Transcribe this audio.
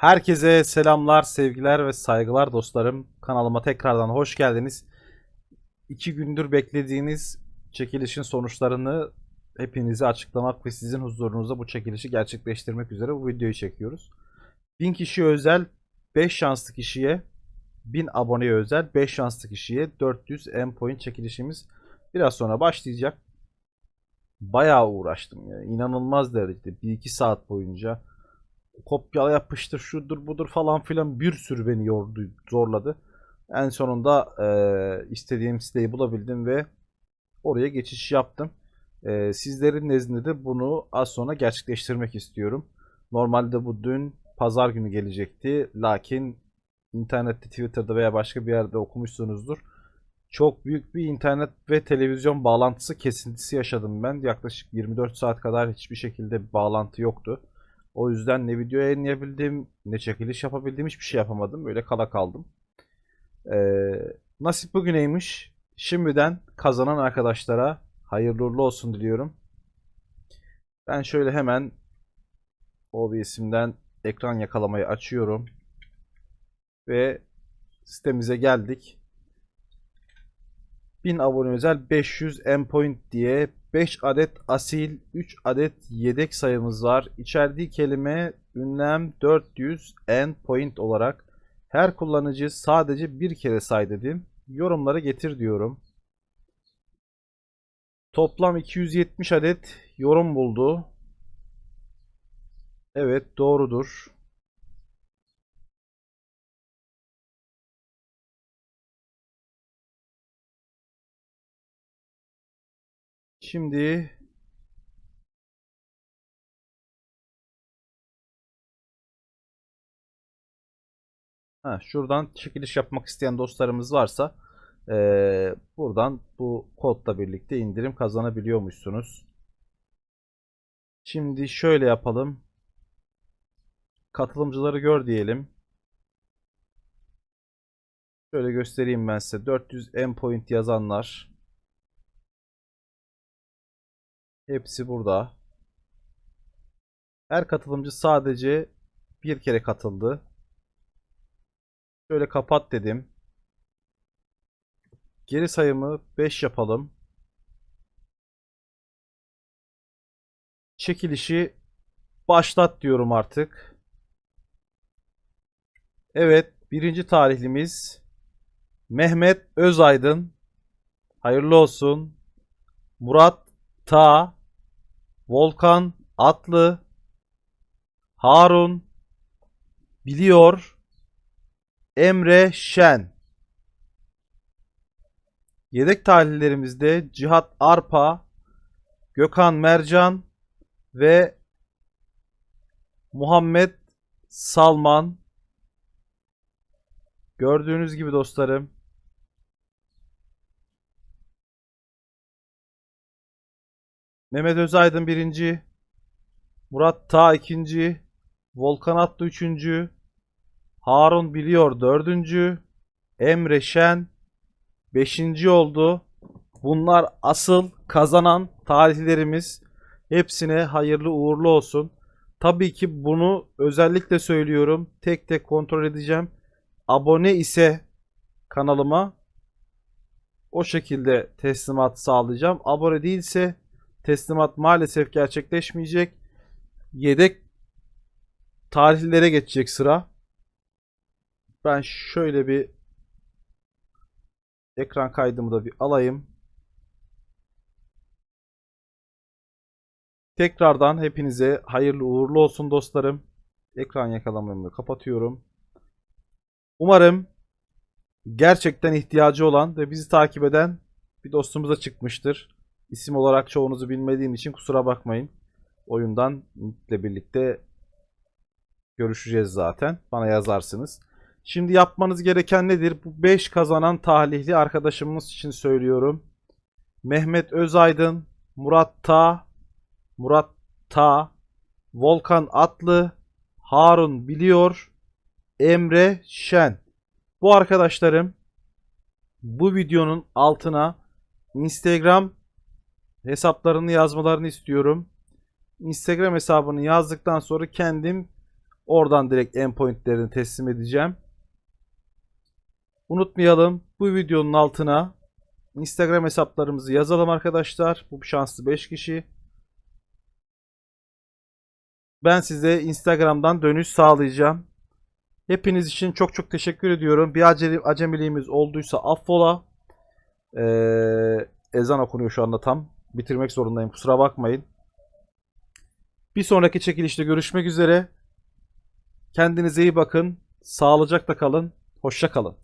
Herkese selamlar, sevgiler ve saygılar dostlarım. Kanalıma tekrardan hoş geldiniz. İki gündür beklediğiniz çekilişin sonuçlarını hepinize açıklamak ve sizin huzurunuzda bu çekilişi gerçekleştirmek üzere bu videoyu çekiyoruz. 1000 kişi özel 5 şanslı kişiye 1000 aboneye özel 5 şanslı kişiye 400 M point çekilişimiz biraz sonra başlayacak. Bayağı uğraştım ya. İnanılmaz derecede. 1-2 saat boyunca kopyala yapıştır şudur budur falan filan bir sürü beni yordu, zorladı. En sonunda eee, istediğim siteyi bulabildim ve oraya geçiş yaptım. Eee, sizlerin nezdinde de bunu az sonra gerçekleştirmek istiyorum. Normalde bu dün pazar günü gelecekti. Lakin internette, Twitter'da veya başka bir yerde okumuşsunuzdur. Çok büyük bir internet ve televizyon bağlantısı kesintisi yaşadım ben. Yaklaşık 24 saat kadar hiçbir şekilde bağlantı yoktu. O yüzden ne video yayınlayabildim, ne çekiliş yapabildim, hiçbir şey yapamadım. Böyle kala kaldım. Ee, nasip bugüneymiş. Şimdiden kazanan arkadaşlara hayırlı uğurlu olsun diliyorum. Ben şöyle hemen OBS'imden ekran yakalamayı açıyorum. Ve sitemize geldik. 1000 abone özel 500 endpoint diye 5 adet asil 3 adet yedek sayımız var. İçerdiği kelime ünlem 400 endpoint olarak her kullanıcı sadece bir kere say dedim. Yorumlara getir diyorum. Toplam 270 adet yorum buldu. Evet doğrudur. Şimdi ha, şuradan çekiliş yapmak isteyen dostlarımız varsa eee, buradan bu kodla birlikte indirim kazanabiliyormuşsunuz. Şimdi şöyle yapalım. Katılımcıları gör diyelim. Şöyle göstereyim ben size. 400 endpoint yazanlar. Hepsi burada. Her katılımcı sadece bir kere katıldı. Şöyle kapat dedim. Geri sayımı 5 yapalım. Çekilişi başlat diyorum artık. Evet, birinci tarihlimiz Mehmet Özaydın. Hayırlı olsun. Murat Ta, Volkan Atlı, Harun Biliyor, Emre Şen. Yedek talihlerimizde Cihat Arpa, Gökhan Mercan ve Muhammed Salman. Gördüğünüz gibi dostlarım Mehmet Özaydın birinci. Murat Ta ikinci. Volkan Atlı üçüncü. Harun Biliyor dördüncü. Emre Şen beşinci oldu. Bunlar asıl kazanan tarihlerimiz. Hepsine hayırlı uğurlu olsun. Tabii ki bunu özellikle söylüyorum. Tek tek kontrol edeceğim. Abone ise kanalıma o şekilde teslimat sağlayacağım. Abone değilse teslimat maalesef gerçekleşmeyecek. Yedek tarihlere geçecek sıra. Ben şöyle bir ekran kaydımı da bir alayım. Tekrardan hepinize hayırlı uğurlu olsun dostlarım. Ekran yakalamamı kapatıyorum. Umarım gerçekten ihtiyacı olan ve bizi takip eden bir dostumuza çıkmıştır. İsim olarak çoğunuzu bilmediğim için kusura bakmayın. Oyundan ile birlikte görüşeceğiz zaten. Bana yazarsınız. Şimdi yapmanız gereken nedir? Bu 5 kazanan talihli arkadaşımız için söylüyorum. Mehmet Özaydın, Murat Ta, Murat Ta, Volkan Atlı, Harun Biliyor, Emre Şen. Bu arkadaşlarım bu videonun altına Instagram hesaplarını yazmalarını istiyorum. Instagram hesabını yazdıktan sonra kendim Oradan direkt endpointlerini teslim edeceğim. Unutmayalım bu videonun altına Instagram hesaplarımızı yazalım arkadaşlar. Bu şanslı 5 kişi. Ben size Instagram'dan dönüş sağlayacağım. Hepiniz için çok çok teşekkür ediyorum. Bir acemiliğimiz olduysa affola. Ee, ezan okunuyor şu anda tam. Bitirmek zorundayım. Kusura bakmayın. Bir sonraki çekilişte görüşmek üzere. Kendinize iyi bakın. Sağlıcakla kalın. Hoşça kalın.